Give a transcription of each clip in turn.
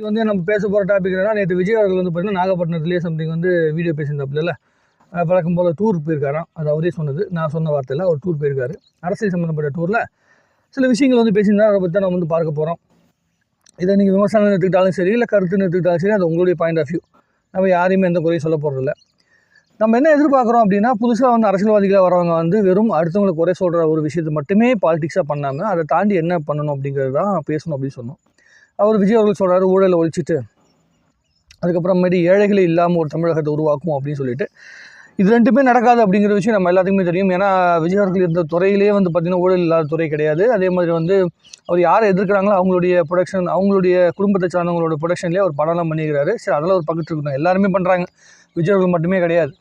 இது வந்து நம்ம பேச போகிற டாபிக் என்னன்னா நேற்று விஜய் அவர்கள் வந்து பார்த்தீங்கன்னா நாகப்பட்டினத்துலேயே சம்திங் வந்து வீடியோ பேசியிருந்தாப்புல பழக்கம் வழக்கம் போல் டூர் போயிருக்காராம். அது அவரே சொன்னது. நான் சொன்ன வார்த்தையில் அவர் டூர் போயிருக்காரு. அரசியல் சம்மந்தப்பட்ட டூரில் சில விஷயங்கள் வந்து பேசியிருந்தால் அதை பற்றி தான் நம்ம வந்து பார்க்க போகிறோம் இதை நீங்கள் விமர்சனம் எடுத்துக்கிட்டாலும் சரி இல்லை கருத்துன்னு எடுத்துக்கிட்டாலும் சரி அது உங்களுடைய பாயிண்ட் ஆஃப் வியூ நம்ம யாரையுமே எந்த குறையும் சொல்ல போகிறதில்ல நம்ம என்ன எதிர்பார்க்குறோம் அப்படின்னா புதுசாக வந்து அரசியல்வாதிகளாக வரவங்க வந்து வெறும் அடுத்தவங்களை குறை சொல்கிற ஒரு விஷயத்தை மட்டுமே பாலிடிக்ஸாக பண்ணாமல் அதை தாண்டி என்ன பண்ணணும் அப்படிங்கிறது தான் பேசணும் அப்படின்னு சொன்னோம். அவர் விஜய் அவர்கள் சொல்கிறாரு ஊழலை ஒழிச்சிட்டு அதுக்கப்புறமேட்டு ஏழைகளே இல்லாமல் ஒரு தமிழகத்தை உருவாக்கும் அப்படின்னு சொல்லிட்டு. இது ரெண்டுமே நடக்காது அப்படிங்கிற விஷயம் நம்ம எல்லாத்துக்குமே தெரியும். ஏன்னா விஜய் அவர்கள் இருந்த துறையிலே வந்து பார்த்திங்கன்னா ஊழல் இல்லாத துறை கிடையாது. அதே மாதிரி வந்து அவர் யாரை எதிர்க்கிறாங்களோ அவங்களுடைய ப்ரொடக்ஷன் அவங்களுடைய குடும்பத்தை சார்ந்தவங்களோட ப்ரொடக்ஷன்லேயே அவர் படம்லாம் பண்ணிக்கிறாரு சரி அதெல்லாம் ஒரு பக்கத்து இருக்கணும் எல்லாருமே பண்ணுறாங்க விஜய் அவர்கள் மட்டுமே கிடையாது.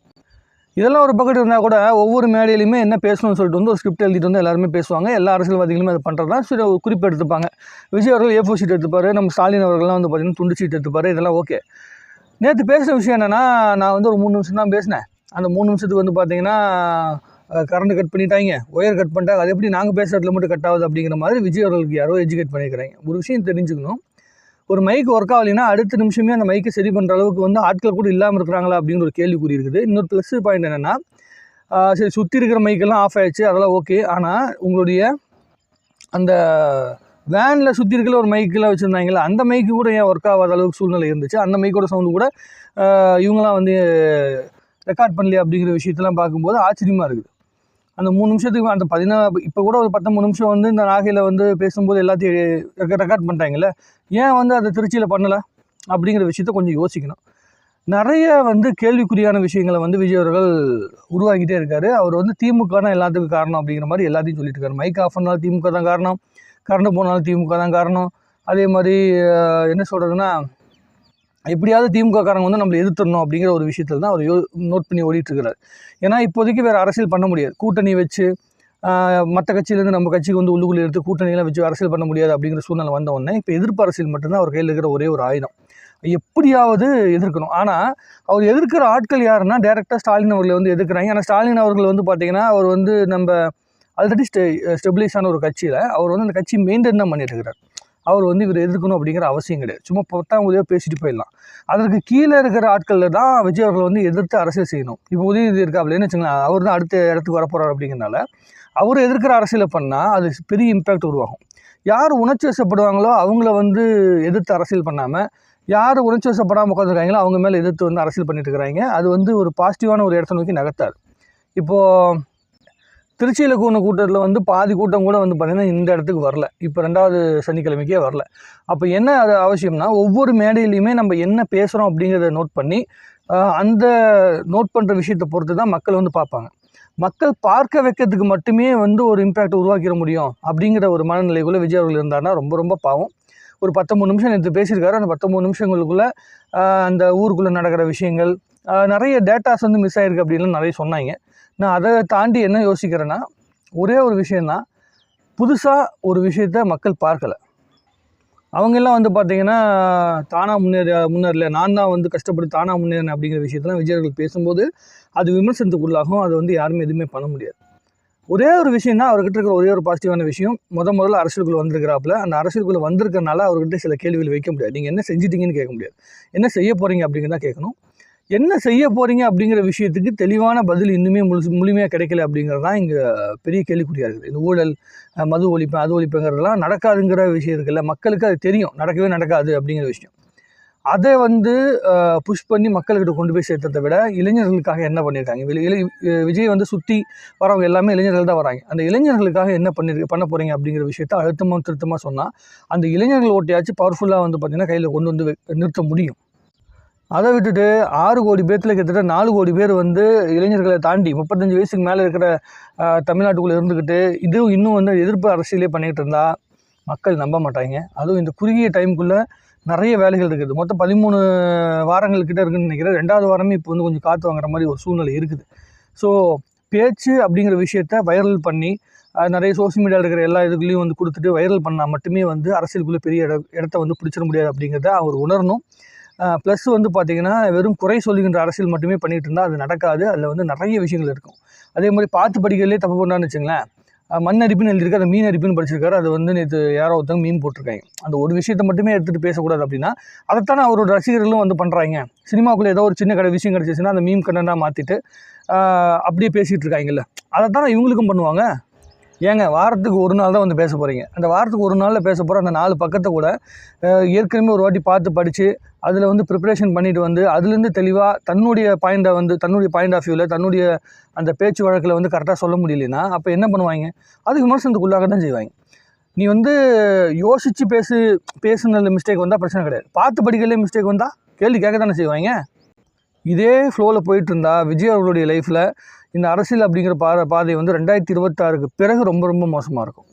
இதெல்லாம் ஒரு பக்கெட் இருந்தால் கூட ஒவ்வொரு மேடையிலையுமே என்ன பேசணும்னு சொல்லிட்டு வந்து ஒரு ஸ்கிரிப்ட் எழுதிட்டு வந்து எல்லாருமே பேசுவாங்க. எல்லா அரசியல்வாதிகளுமே அதை பண்ணுறது தான் சரி ஒரு குறிப்பு எடுத்துப்பாங்க. விஜய் அவர்கள் ஏஃபோ சீட் எடுத்துப்பார். நம்ம ஸ்டாலின் அவர்கள்லாம் வந்து பார்த்திங்கன்னா துண்டு சீட் எடுத்துப்பார். இதெல்லாம் ஓகே நேற்று பேசின விஷயம் என்னென்னா நான் வந்து ஒரு மூணு நிமிஷம் தான் பேசினேன். அந்த மூணு நிமிஷத்துக்கு வந்து பார்த்தீங்கன்னா கரண்ட் கட் பண்ணிட்டாங்க. ஒயர் கட் பண்ணிட்டாங்க. அது எப்படி நாங்கள் பேசுகிறதுல மட்டும் கட் ஆகுது அப்படிங்கிற மாதிரி விஜய் அவர்களுக்கு யாரோ எஜுகேட் பண்ணிக்கிறாங்க ஒரு விஷயம் தெரிஞ்சுக்கணும். ஒரு மைக் ஒர்க் ஆகலைன்னா அடுத்த நிமிஷமே அந்த மைக்கை சரி பண்ணுற அளவுக்கு வந்து ஆட்கள் கூட இல்லாமல் இருக்கிறாங்களா அப்படிங்கிற ஒரு கேள்விக்குறி இருக்குது. இன்னொரு ப்ளஸ் பாயிண்ட் என்னென்னா சரி சுற்றி இருக்கிற மைக்கெல்லாம் ஆஃப் ஆயிடுச்சு அதெல்லாம் ஓகே ஆனால் உங்களுடைய அந்த வேனில் சுற்றி இருக்கிற ஒரு மைக்கெல்லாம் வச்சுருந்தாங்களே அந்த மைக்கு கூட ஏன் ஒர்க் ஆகாத அளவுக்கு சூழ்நிலை இருந்துச்சு? அந்த மைக்கோட சவுண்டு கூட இவங்களாம் வந்து ரெக்கார்ட் பண்ணலையே அப்படிங்கிற விஷயத்தெல்லாம் பார்க்கும்போது ஆச்சரியமாக இருக்குது. அந்த மூணு நிமிஷத்துக்கு அந்த பதினாறு இப்போ கூட ஒரு பத்தொம்பது நிமிஷம் வந்து இந்த நாகையில் வந்து பேசும்போது எல்லாத்தையும் ரெக்கார்ட் பண்ணிட்டாங்கல்ல? ஏன் வந்து அதை திருச்சியில் பண்ணலை? அப்படிங்கிற விஷயத்த கொஞ்சம் யோசிக்கணும். நிறைய வந்து கேள்விக்குறியான விஷயங்களை வந்து விஜய் அவர்கள் உருவாக்கிட்டே இருக்கார். அவர் வந்து திமுக தான் எல்லாத்துக்கும் காரணம் அப்படிங்கிற மாதிரி எல்லாத்தையும் சொல்லிட்டு இருக்காரு. மைக் ஆஃப் பண்ணாலும் திமுக தான் காரணம். கரண்ட் போனாலும் திமுக தான் காரணம். அதே மாதிரி என்ன சொல்கிறதுன்னா எப்படியாவது திமுககாரங்க வந்து நம்மளை எதிர்த்துடணும் அப்படிங்கிற ஒரு விஷயத்தில் தான் அவர் யோ நோட் பண்ணி ஓடிட்டுருக்கிறார். ஏன்னா இப்போதைக்கு வேறு அரசியல் பண்ண முடியாது. கூட்டணி வச்சு மற்ற கட்சியிலேருந்து நம்ம கட்சிக்கு வந்து உள்ளுக்குள்ளே எடுத்து கூட்டணியெல்லாம் வச்சு அரசியல் பண்ண முடியாது அப்படிங்கிற சூழ்நிலை வந்த உடனே இப்போ எதிர்ப்பு அரசியல் மட்டும்தான் அவர் கையில் இருக்கிற ஒரே ஒரு ஆயுதம். எப்படியாவது எதிர்க்கணும். ஆனால் அவர் எதிர்க்கிற ஆட்கள் யாருன்னா டேரெக்டாக ஸ்டாலின் அவர்களை வந்து எதிர்க்கிறாங்க. ஆனால் ஸ்டாலின் அவர்கள் வந்து பார்த்திங்கன்னா அவர் வந்து நம்ம ஆல்ரெடி ஸ்டெ ஸ்டெபிலைஸ் ஆன ஒரு கட்சியில் அவர் வந்து அந்த கட்சி மெயின்டைன் தான் பண்ணிட்டு இருக்கிறார். அவர் வந்து இவர் எதிர்க்கணும் அப்படிங்கிற அவசியம் கிடையாது. சும்மா பத்தாம் உதவியாக பேசிட்டு போயிடலாம். அதற்கு கீழே இருக்கிற ஆட்களில் தான் விஜய் அவர்கள் வந்து எதிர்த்து அரசியல் செய்யணும். இப்போ உதயநிதி அப்படின்னு வச்சுங்களேன் அவர் தான் அடுத்த இடத்துக்கு வரப்போகிறார் அப்படிங்கிறனால அவர் எதிர்க்கிற அரசியலை பண்ணால் அது பெரிய இம்பேக்ட் உருவாகும். யார் உணர்ச்சி வசப்படுவாங்களோ அவங்கள வந்து எதிர்த்து அரசியல் பண்ணாமல் யார் உணர்ச்சி வசப்படாமல் உட்காந்துருக்காங்களோ அவங்க மேலே எதிர்த்து வந்து அரசியல் பண்ணிட்டு இருக்கிறாங்க. அது வந்து ஒரு பாசிட்டிவான ஒரு இடத்த நோக்கி நகர்த்தாது. இப்போது திருச்சியில் கூடின கூட்டத்தில் வந்து பாதி கூட்டம் கூட வந்து பார்த்திங்கன்னா இந்த இடத்துக்கு வரல. இப்போ ரெண்டாவது சனிக்கிழமைக்கே வரல. அப்போ என்ன அது அவசியம்னா ஒவ்வொரு மேடையிலையுமே நம்ம என்ன பேசுகிறோம் அப்படிங்கிறத நோட் பண்ணி அந்த நோட் பண்ணுற விஷயத்தை பொறுத்து தான் மக்கள் வந்து பார்ப்பாங்க. மக்கள் பார்க்க வைக்கிறதுக்கு மட்டுமே வந்து ஒரு இம்பேக்ட் உருவாக்கிட முடியும் அப்படிங்கிற ஒரு மனநிலைக்குள்ளே விஜய் அவர்கள் இருந்தாருன்னா ரொம்ப ரொம்ப பாவம். ஒரு பத்தொம்பது நிமிஷம் நேற்று பேசியிருக்காரு. அந்த பத்தொம்பது நிமிஷங்களுக்குள்ளே அந்த ஊருக்குள்ளே நடக்கிற விஷயங்கள் நிறைய டேட்டாஸ் வந்து மிஸ் ஆகிருக்கு அப்படின்லாம் நிறைய சொன்னாங்க. நான் அதை தாண்டி என்ன யோசிக்கிறேன்னா ஒரே ஒரு விஷயந்தான் புதுசாக ஒரு விஷயத்த மக்கள் பார்க்கலை. அவங்கெல்லாம் வந்து பார்த்திங்கன்னா தானாக முன்னேற முன்னேறல நான் தான் வந்து கஷ்டப்பட்டு தானாக முன்னேறினேன் அப்படிங்கிற விஷயத்தெல்லாம் விஜயர்கள் பேசும்போது அது விமர்சனத்துக்குள்ளாகும் அதை வந்து யாருமே எதுவுமே பண்ண முடியாது. ஒரே ஒரு விஷயம் தான் அவர்கிட்ட இருக்கிற ஒரே ஒரு பாசிட்டிவான விஷயம் முத முதல்ல அரசியலுக்குள்ளே வந்திருக்கிறாப்புல. அந்த அரசியலுக்குள்ளே வந்திருக்கனால அவர்கிட்ட சில கேள்விகள் வைக்க முடியாது. நீங்கள் என்ன செஞ்சிட்டிங்கன்னு கேட்க முடியாது. என்ன செய்ய போகிறீங்க அப்படிங்கிறத கேட்கணும். என்ன செய்ய போகிறீங்க அப்படிங்கிற விஷயத்துக்கு தெளிவான பதில் இன்னுமே முழு முழுமையாக கிடைக்கல அப்படிங்கிறது தான் இங்கே பெரிய கேள்விக்குறியாக இருக்குது. இந்த ஊழல் மது ஒழிப்பேன் அது ஒழிப்புங்கிறதெல்லாம் நடக்காதுங்கிற விஷயம் இருக்குல்ல. மக்களுக்கு அது தெரியும். நடக்கவே நடக்காது அப்படிங்கிற விஷயம். அதை வந்து புஷ் பண்ணி மக்கள்கிட்ட கொண்டு போய் சேர்த்ததை விட இளைஞர்களுக்காக என்ன பண்ணியிருக்காங்க இளை- விஜய் வந்து சுற்றி வரவங்க எல்லாமே இளைஞர்கள் தான் வராங்க. அந்த இளைஞர்களுக்காக என்ன பண்ணிருக்கு பண்ண போகிறீங்க அப்படிங்கிற விஷயத்த அழுத்தமாக திருத்தமாக சொன்னால் அந்த இளைஞர்கள் ஓட்டையாச்சும் பவர்ஃபுல்லாக வந்து பார்த்திங்கன்னா கையில் கொண்டு வந்து நிறுத்த முடியும். அதை விட்டுட்டு ஆறு கோடி பேர்த்தில் கிட்டத்தட்ட நாலு கோடி பேர் வந்து இளைஞர்களை தாண்டி முப்பத்தஞ்சு வயசுக்கு மேலே இருக்கிற தமிழ்நாட்டுக்குள்ளே இருந்துக்கிட்டு இதுவும் இன்னும் வந்து எதிர்ப்பு அரசியலே பண்ணிக்கிட்டு இருந்தால் மக்கள் நம்ப மாட்டாங்க. அதுவும் இந்த குறுகிய டைமுக்குள்ளே நிறைய வேலைகள் இருக்குது. மொத்தம் பதிமூணு வாரங்கள் கிட்ட இருக்குன்னு நினைக்கிறேன். ரெண்டாவது வாரமே இப்போ வந்து கொஞ்சம் காற்று வாங்குற மாதிரி ஒரு சூழ்நிலை இருக்குது. ஸோ பேச்சு அப்படிங்கிற விஷயத்த வைரல் பண்ணி நிறைய சோஷியல் மீடியாவில் இருக்கிற எல்லா இதுக்குள்ளேயும் வந்து கொடுத்துட்டு வைரல் பண்ணால் மட்டுமே வந்து அரசியலுக்குள்ளே பெரிய இட இடத்த வந்து பிடிச்சிட முடியாது அப்படிங்கிறத அவர் உணரணும். ப்ளஸ் வந்து பார்த்திங்கன்னா வெறும் குறை சொல்லுகின்ற அரசியல் மட்டுமே பண்ணிகிட்டு இருந்தால் அது நடக்காது. அதில் வந்து நிறைய விஷயங்கள் இருக்கும். அதே மாதிரி பார்த்து படிக்கிறதுலே தப்பு பண்ணான்னு வச்சுங்களேன் மண் அரிப்புன்னு எழுதியிருக்காரு அந்த மீன் அரிப்புன்னு படிச்சிருக்காரு. அது வந்து நேற்று யாரோ ஒருத்தவங்க மீன் போட்டிருக்காங்க. அந்த ஒரு விஷயத்தை மட்டுமே எடுத்துகிட்டு பேசக்கூடாது அப்படின்னா அதைத்தானே அவரோட ரசிகர்களும் வந்து பண்ணுறாங்க சினிமாக்குள்ளே ஏதோ ஒரு சின்ன கடை விஷயம் கிடச்சிச்சுன்னா அந்த மீம் கண்டென்ட்டாக மாற்றிட்டு அப்படியே பேசிகிட்டு இருக்காங்கல்ல. அதைத்தானே இவங்களுக்கும் பண்ணுவாங்க? ஏங்க வாரத்துக்கு ஒரு நாள் தான் வந்து பேச போகிறீங்க அந்த வாரத்துக்கு ஒரு நாளில் பேச போகிற அந்த நாலு பக்கத்தை கூட ஏற்கனவே ஒரு வாட்டி பார்த்து படித்து அதில் வந்து ப்ரிப்பரேஷன் பண்ணிட்டு வந்து அதுலேருந்து தெளிவாக தன்னுடைய பாயிண்டை வந்து தன்னுடைய பாயிண்ட் ஆஃப் வியூவில் தன்னுடைய அந்த பேச்சு வழக்கில் வந்து கரெக்டாக சொல்ல முடியலன்னா அப்போ என்ன பண்ணுவாங்க? அதுக்கு விமர்சனத்துக்குள்ளாக தான் செய்வாங்க. நீ வந்து யோசித்து பேசு பேசுனதில் மிஸ்டேக் வந்தால் பிரச்சனை கிடையாது. பார்த்து படிக்கலே மிஸ்டேக் வந்தால் கேள்வி கேட்க தானே செய்வாங்க? இதே ஃப்ளோவில் போயிட்டு இருந்தால் விஜய் அவர்களுடைய லைஃப்பில் இந்த அரசியல் அப்படிங்கிற பா பாதை வந்து ரெண்டாயிரத்தி இருபத்தாறுக்கு பிறகு ரொம்ப ரொம்ப மோசமாக இருக்கும்.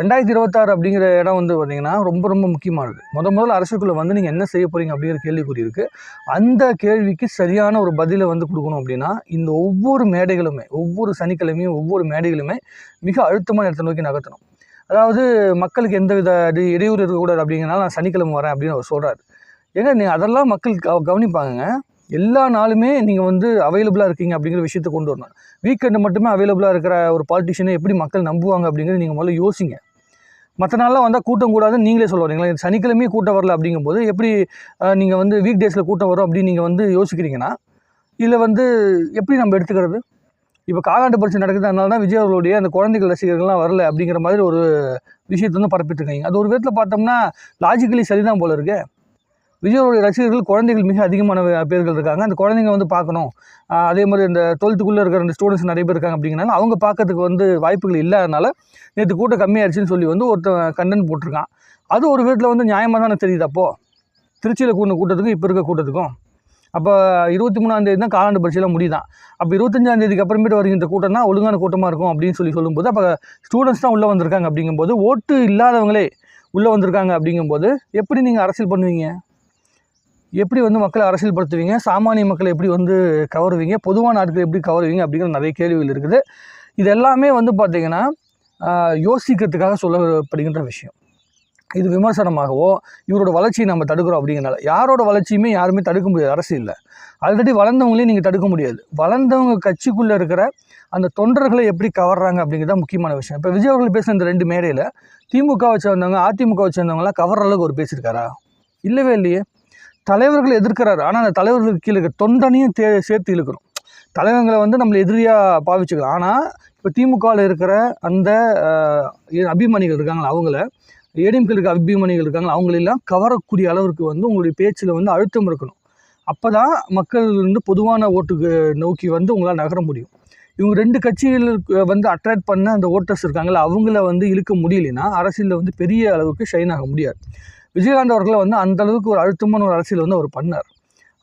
ரெண்டாயிரத்தி இருபத்தாறு அப்படிங்கிற இடம் வந்து பார்த்திங்கன்னா ரொம்ப ரொம்ப முக்கியமானது. முத முதல்ல அரசுக்குள்ளே வந்து நீங்கள் என்ன செய்ய போகிறீங்க அப்படிங்கிற கேள்விக்குறி இருக்குது அந்த கேள்விக்கு சரியான ஒரு பதிலை வந்து கொடுக்கணும் அப்படின்னா இந்த ஒவ்வொரு மேடைகளுமே ஒவ்வொரு சனிக்கிழமையும் ஒவ்வொரு மேடைகளுமே மிக அழுத்தமான இடத்தை நோக்கி நகர்த்தணும். அதாவது மக்களுக்கு எந்த வித இடையூறு இருக்கக்கூடாது அப்படிங்கிறனால நான் சனிக்கிழமை வரேன் அப்படின்னு அவர் சொல்கிறார் ஏங்க நீ அதெல்லாம் மக்கள் கவனிப்பாங்க எல்லா நாளுமே நீங்கள் வந்து அவைலபிளாக இருக்கீங்க அப்படிங்கிற விஷயத்தை கொண்டு வரணும். வீக்கெண்டு மட்டுமே அவைலபிளாக இருக்கிற ஒரு பாலிட்டிஷியனை எப்படி மக்கள் நம்புவாங்க அப்படிங்கிறது நீங்கள் முதல்ல யோசிங்க. மற்ற நாளெலாம் வந்தால் கூட்டம் கூடாதுன்னு நீங்களே சொல்ல வரீங்களா? சனிக்கிழமையும் கூட்டம் வரல அப்படிங்கும்போது எப்படி நீங்கள் வந்து வீக் டேஸில் கூட்டம் வரும் அப்படின்னு நீங்கள் வந்து யோசிக்கிறீங்கன்னா இதில் வந்து எப்படி நம்ம எடுத்துக்கிறது? இப்போ காலாண்டு பரிசு நடக்குது அதனால தான் விஜய் அவர்களுடைய அந்த குழந்தைகள் ரசிகர்கள்லாம் வரல அப்படிங்கிற மாதிரி ஒரு விஷயத்தை வந்து பரப்பிட்டு இருக்காங்க. அது ஒரு விதத்தில் பார்த்தோம்னா லாஜிக்கலி சரிதான் போல இருக்குது விஜயோடைய ரசிகர்கள் குழந்தைகள் மிக அதிகமான பேர்கள் இருக்காங்க. அந்த குழந்தைங்க வந்து பார்க்கணும். அதே மாதிரி இந்த டுவெல்த்துக்குள்ளே இருக்கிற அந்த ஸ்டூடெண்ட்ஸ் நிறைய பேர் இருக்காங்க அப்படிங்கிறனால அவங்க பார்க்கறதுக்கு வந்து வாய்ப்புகள் இல்லாதனால நேற்று கூட்டம் கம்மியாயிருச்சுன்னு சொல்லி வந்து ஒருத்தன் கண்டென்ட் போட்டிருக்கான். அது ஒரு வீட்டில் வந்து நியாயமாக தானே தெரியுது அப்போது திருச்சியில் கூடின கூட்டத்துக்கும் இப்போ இருக்க கூட்டத்துக்கும். அப்போ இருபத்தி மூணாந்தேதி தான் காலாண்டு பரீட்சையில் முடியுதான் அப்போ இருபத்தஞ்சாந்தேதிக்கு அப்புறமேட்டு வருகின்ற கூட்டம் தான் ஒழுங்கான கூட்டமாக இருக்கும் அப்படின்னு சொல்லி சொல்லும்போது அப்போ ஸ்டூடெண்ட்ஸ் தான் உள்ளே வந்திருக்காங்க அப்படிங்கும்போது ஓட்டு இல்லாதவங்களே உள்ளே வந்திருக்காங்க அப்படிங்கும்போது எப்படி நீங்கள் அரசியல் பண்ணுவீங்க? எப்படி வந்து மக்களை அரசியல்படுத்துவீங்க? சாமானிய மக்களை எப்படி வந்து கவருவீங்க? பொதுவான ஆட்களை எப்படி கவருவீங்க? அப்படிங்கிற நிறைய கேள்விகள் இருக்குது. இது எல்லாமே வந்து பார்த்திங்கன்னா யோசிக்கிறதுக்காக சொல்லப்படுகின்ற விஷயம். இது விமர்சனமாகவோ இவரோட வளர்ச்சியை நம்ம தடுக்கிறோம் அப்படிங்கிறனால. யாரோட வளர்ச்சியுமே யாருமே தடுக்க முடியாது. அரசியலில் ஆல்ரெடி வளர்ந்தவங்களையும் நீங்கள் தடுக்க முடியாது. வளர்ந்தவங்க கட்சிக்குள்ளே இருக்கிற அந்த தொண்டர்களை எப்படி கவர்றாங்க அப்படிங்கிறது தான் முக்கியமான விஷயம். இப்போ விஜய் அவர்கள் பேசின இந்த ரெண்டு மேடையில் திமுக வச்சு வந்தவங்க அதிமுக வச்சு வந்தவங்களாம் கவர்ற அளவுக்கு ஒரு பேசியிருக்காரா? இல்லவே இல்லையே. தலைவர்கள் எதிர்க்கிறாரு. ஆனால் அந்த தலைவர்களுக்கு கீழே இருக்க தொண்டனையும் தே சேர்த்து இழுக்கிறோம் தலைவர்களை வந்து நம்மளை எதிரியாக பாவிச்சுக்கலாம். ஆனால் இப்போ திமுகவில் இருக்கிற அந்த அபிமானிகள் இருக்காங்களா அவங்கள ஏடிஎம்கில் இருக்க அபிமானிகள் இருக்காங்களா அவங்களெல்லாம் கவரக்கூடிய அளவிற்கு வந்து உங்களுடைய பேச்சில் வந்து அழுத்தம் இருக்கணும். அப்போ தான் மக்கள் வந்து பொதுவான ஓட்டுக்கு நோக்கி வந்து உங்களால் நகர முடியும். இவங்க ரெண்டு கட்சிகளுக்கு வந்து அட்ராக்ட் பண்ண அந்த ஓட்டர்ஸ் இருக்காங்களா அவங்கள வந்து இழுக்க முடியலைன்னா அரசியலில் வந்து பெரிய அளவுக்கு ஷைன் ஆக முடியாது. விஜயகாந்த் அவர்களை வந்து அந்த அளவுக்கு ஒரு அழுத்தமான ஒரு அரசியல் வந்து அவர் பண்ணார்.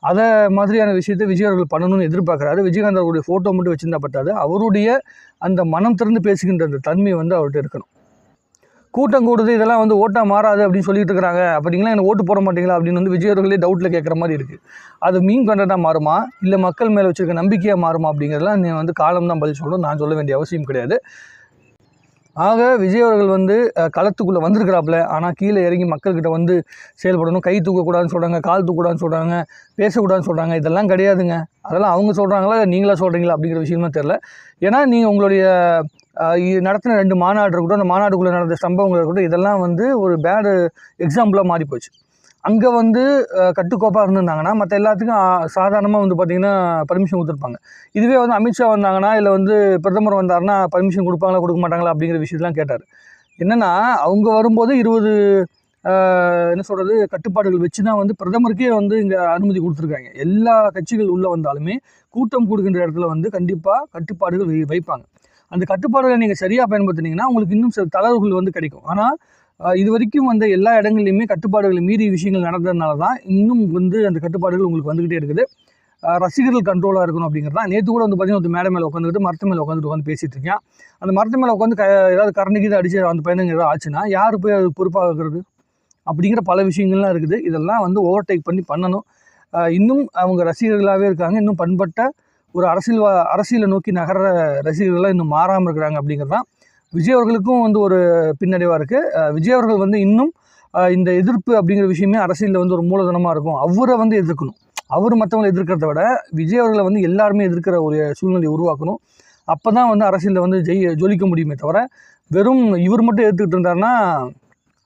அதை மாதிரியான விஷயத்தை விஜய் அவர்கள் பண்ணணும்னு எதிர்பார்க்குறாரு. விஜயகாந்த் அவருடைய ஃபோட்டோ மட்டும் வச்சிருந்தா பட்டாது அவருடைய அந்த மனம் திறந்து பேசுகின்ற அந்த தன்மை வந்து அவர்கிட்ட இருக்கணும். கூட்டம் கூடுது இதெல்லாம் வந்து ஓட்டா மாறாது அப்படின்னு சொல்லிட்டு இருக்கிறாங்க. அப்படிங்களா எனக்கு ஓட்டு போட மாட்டீங்களா அப்படின்னு வந்து விஜய் அவர்களே டவுட்டில் கேட்குற மாதிரி இருக்குது அது மீன் கண்டதாக மாறுமா? இல்லை மக்கள் மேலே வச்சிருக்க நம்பிக்கையாக மாறுமா அப்படிங்கிறதெல்லாம் நீ வந்து காலம் தான் பதில் சொல்லணும். நான் சொல்ல வேண்டிய அவசியம் கிடையாது. ஆக விஜய் அவர்கள் வந்து களத்துக்குள்ளே வந்திருக்கிறாப்புல. ஆனால் கீழே இறங்கி மக்கள்கிட்ட வந்து செயல்படணும். கை தூக்கக்கூடாதுன்னு சொல்கிறாங்க கால் தூக்கக்கூடாதுன்னு சொல்கிறாங்க பேசக்கூடாதுன்னு சொல்கிறாங்க இதெல்லாம் கிடையாதுங்க. அதெல்லாம் அவங்க சொல்கிறாங்களா நீங்களா சொல்கிறீங்களா அப்படிங்கிற விஷயமா தெரில ஏன்னா நீங்கள் உங்களுடைய நடத்தின ரெண்டு மாநாடு இருக்கட்டும் அந்த மாநாடுக்குள்ளே நடந்த சம்பவங்கள் இருக்கட்டும் இதெல்லாம் வந்து ஒரு பேடு எக்ஸாம்பிளாக மாறி போச்சு அங்கே வந்து கட்டுக்கோப்பாக இருந்திருந்தாங்கன்னா மற்ற எல்லாத்துக்கும் சாதாரணமாக வந்து பார்த்திங்கன்னா பர்மிஷன் கொடுத்துருப்பாங்க. இதுவே வந்து அமித்ஷா வந்தாங்கன்னா இல்லை வந்து பிரதமர் வந்தாருன்னா பர்மிஷன் கொடுப்பாங்களா கொடுக்க மாட்டாங்களா அப்படிங்கிற விஷயத்தெலாம் கேட்டார். என்னென்னா அவங்க வரும்போது இருபது என்ன சொல்கிறது கட்டுப்பாடுகள் வச்சு தான் வந்து பிரதமருக்கே வந்து இங்கே அனுமதி கொடுத்துருக்காங்க. எல்லா கட்சிகள் உள்ளே வந்தாலுமே கூட்டம் கொடுக்கின்ற இடத்துல வந்து கண்டிப்பாக கட்டுப்பாடுகள் வை- வைப்பாங்க. அந்த கட்டுப்பாடுகளை நீங்கள் சரியாக பயன்படுத்துனீங்கன்னா உங்களுக்கு இன்னும் சில தளர்வுகள் வந்து கிடைக்கும். ஆனால் இது வரைக்கும் வந்த எல்லா இடங்கள்லையுமே கட்டுப்பாடுகளை மீறி விஷயங்கள் நடந்ததுனால தான் இன்னும் வந்து அந்த கட்டுப்பாடுகள் உங்களுக்கு வந்துக்கிட்டே இருக்குது. ரசிகர்கள் கண்ட்ரோலாக இருக்கணும் அப்படிங்கிறது தான் நேற்று கூட வந்து பார்த்தீங்கன்னா ஒரு மேடை மேலே உட்காந்துட்டு மரத்து மேலே உட்காந்துட்டு உட்காந்து பேசிகிட்டு இருக்கேன். அந்த மரத்து மேலே உட்காந்து க ஏதாவது கரண்டிக்கு அடிச்சு அந்த பையனுங்க ஏதாவது ஆச்சுன்னா யார் போய் அது பொறுப்பாக இருக்கிறது அப்படிங்கிற பல விஷயங்கள்லாம் இருக்குது. இதெல்லாம் வந்து ஓவர்டேக் பண்ணி பண்ணணும். இன்னும் அவங்க ரசிகர்களாகவே இருக்காங்க. இன்னும் பண்பட்ட ஒரு அரசியல் அரசியலை நோக்கி நகர்ற ரசிகர்கள்லாம் இன்னும் மாறாமல் இருக்கிறாங்க அப்படிங்கிறது தான் விஜய் அவர்களுக்கும் வந்து ஒரு பின்னடைவாக இருக்குது விஜய் அவர்கள் வந்து இன்னும் இந்த எதிர்ப்பு அப்படிங்கிற விஷயமே அரசியலில் வந்து ஒரு மூலதனமாக இருக்கும். அவரை வந்து எதிர்க்கணும். அவர் மற்றவங்களை எதிர்க்கிறத விட விஜய் அவர்களை வந்து எல்லாருமே எதிர்க்கிற ஒரு சூழ்நிலையை உருவாக்கணும். அப்போ தான் வந்து அரசியலில் வந்து ஜெய் ஜொலிக்க முடியுமே தவிர வெறும் இவர் மட்டும் எதிர்த்துக்கிட்டு இருந்தாருன்னா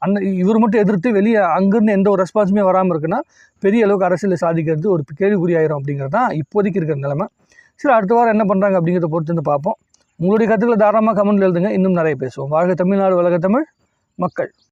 அந்த இவர் மட்டும் எதிர்த்து வெளியே அங்கேருந்து எந்த ஒரு ரெஸ்பான்ஸுமே வராமல் இருக்குன்னா பெரிய அளவுக்கு அரசியலில் சாதிக்கிறது ஒரு கேள்விக்குறியாயிரும் அப்படிங்கிறது தான் இப்போதைக்கு இருக்கிற நிலைமை. சரி அடுத்த வாரம் என்ன பண்ணுறாங்க அப்படிங்கிறத பொறுத்து வந்து பார்ப்போம். உங்களுடைய கருத்துக்களை தாராளமாக கமெண்ட்டில் எழுதுங்க. இன்னும் நிறைய பேசுவோம். வாழ்க தமிழ்நாடு வளர்க தமிழ் மக்கள்.